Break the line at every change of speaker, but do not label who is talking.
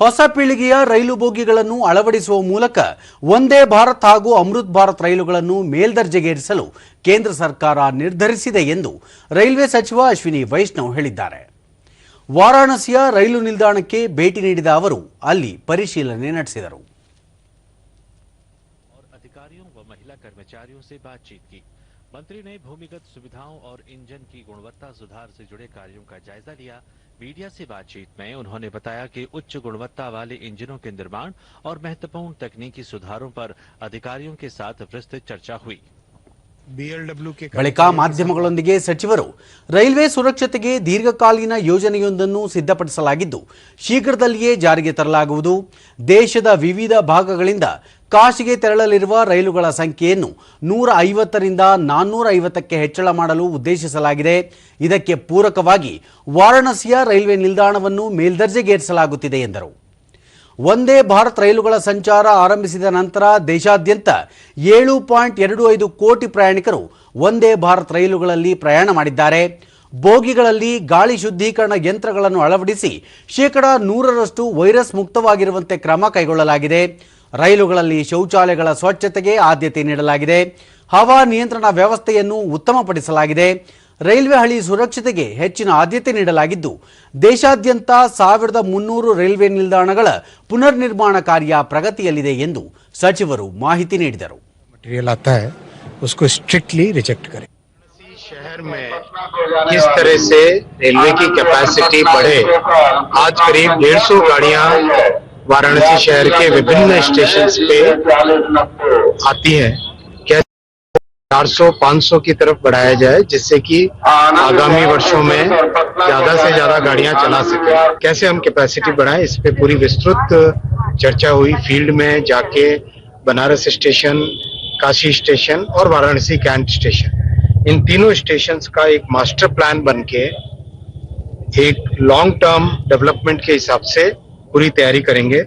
ಹೊಸ ಪೀಳಿಗೆಯ ರೈಲು ಬೋಗಿಗಳನ್ನು ಅಳವಡಿಸುವ ಮೂಲಕ ಒಂದೇ ಭಾರತ್ ಹಾಗೂ ಅಮೃತ್ ಭಾರತ್ ರೈಲುಗಳನ್ನು ಮೇಲ್ದರ್ಜೆಗೇರಿಸಲು ಕೇಂದ್ರ ಸರ್ಕಾರ ನಿರ್ಧರಿಸಿದೆ ಎಂದು ರೈಲ್ವೆ ಸಚಿವ ಅಶ್ವಿನಿ ವೈಷ್ಣವ್ ಹೇಳಿದ್ದಾರೆ. ವಾರಾಣಸಿಯ ರೈಲು ನಿಲ್ದಾಣಕ್ಕೆ ಭೇಟಿ ನೀಡಿದ ಅವರು, ಅಲ್ಲಿ ಪರಿಶೀಲನೆ ನಡೆಸಿದರು.
मंत्री ने भूमिगत सुविधाओं और इंजन की गुणवत्ता सुधार से जुड़े कार्यों का जायजा लिया। मीडिया से बातचीत में उन्होंने बताया कि उच्च गुणवत्ता वाले इंजनों के निर्माण और महत्वपूर्ण तकनीकी सुधारों पर अधिकारियों के साथ विस्तृत चर्चा हुई।
ಬಳಿಕ ಮಾಧ್ಯಮಗಳೊಂದಿಗೆ ಸಚಿವರು ರೈಲ್ವೆ ಸುರಕ್ಷತೆಗೆ ದೀರ್ಘಕಾಲೀನ ಯೋಜನೆಯೊಂದನ್ನು ಸಿದ್ಧಪಡಿಸಲಾಗಿದ್ದು ಶೀಘ್ರದಲ್ಲಿಯೇ ಜಾರಿಗೆ ತರಲಾಗುವುದು. ದೇಶದ ವಿವಿಧ ಭಾಗಗಳಿಂದ ಕಾಶಿಗೆ ತೆರಳಲಿರುವ ರೈಲುಗಳ ಸಂಖ್ಯೆಯನ್ನು ನೂರ ಐವತ್ತರಿಂದ ನಾನ್ನೂರ ಐವತ್ತಕ್ಕೆ ಹೆಚ್ಚಳ ಮಾಡಲು ಉದ್ದೇಶಿಸಲಾಗಿದೆ. ಇದಕ್ಕೆ ಪೂರಕವಾಗಿ ವಾರಾಣಸಿಯ ರೈಲ್ವೆ ನಿಲ್ದಾಣವನ್ನು ಮೇಲ್ದರ್ಜೆಗೇರಿಸಲಾಗುತ್ತಿದೆ ಎಂದರು. ಒಂದೇ ಭಾರತ್ ರೈಲುಗಳ ಸಂಚಾರ ಆರಂಭಿಸಿದ ನಂತರ ದೇಶಾದ್ಯಂತ ಏಳು ಪಾಯಿಂಟ್ ಎರಡು ಐದು ಕೋಟಿ ಪ್ರಯಾಣಿಕರು ಒಂದೇ ಭಾರತ್ ರೈಲುಗಳಲ್ಲಿ ಪ್ರಯಾಣ ಮಾಡಿದ್ದಾರೆ. ಬೋಗಿಗಳಲ್ಲಿ ಗಾಳಿ ಶುದ್ಧೀಕರಣ ಯಂತ್ರಗಳನ್ನು ಅಳವಡಿಸಿ ಶೇಕಡ ನೂರರಷ್ಟು ವೈರಸ್ ಮುಕ್ತವಾಗಿರುವಂತೆ ಕ್ರಮ ಕೈಗೊಳ್ಳಲಾಗಿದೆ. ರೈಲುಗಳಲ್ಲಿ ಶೌಚಾಲಯಗಳ ಸ್ವಚ್ಛತೆಗೆ ಆದ್ಯತೆ ನೀಡಲಾಗಿದೆ. ಹವಾ ನಿಯಂತ್ರಣ ವ್ಯವಸ್ಥೆಯನ್ನು ಉತ್ತಮಪಡಿಸಲಾಗಿದೆ. ರೈಲ್ವೆ ಹಳಿ ಸುರಕ್ಷತೆಗೆ ಹೆಚ್ಚಿನ ಆದ್ಯತೆ ನೀಡಲಾಗಿದ್ದು ದೇಶಾದ್ಯಂತ ಸಾವಿರದ ಮುನ್ನೂರು ರೈಲ್ವೆ ನಿಲ್ದಾಣಗಳ ಪುನರ್ ನಿರ್ಮಾಣ ಕಾರ್ಯ ಪ್ರಗತಿಯಲ್ಲಿದೆ ಎಂದು ಸಚಿವರು ಮಾಹಿತಿ ನೀಡಿದರು
मटेरियल आता है उसको स्ट्रिक्टली रिजेक्ट करें शहर में किस तरह से रेलवे की कैपेसिटी बढ़े आज करीब डेढ़ सौ गाड़ियां वाराणसी शहर के विभिन्न स्टेशन पे आती हैं क्या 400 500 की तरफ़ बढ़ाया जाए जिससे कि आगामी वर्षों में ज़्यादा से ज़्यादा गाड़ियाँ चला सके। कैसे हम कैपेसिटी बढ़ाएँ इस पे पूरी विस्तृत चर्चा हुई। फ़ील्ड में जाके बनारस स्टेशन काशी स्टेशन और वाराणसी कैंट स्टेशन। इन तीनों स्टेशन का एक मास्टर प्लान बन के एक लॉन्ग टर्म डेवलपमेंट के हिसाब से पूरी तैयारी करेंगे।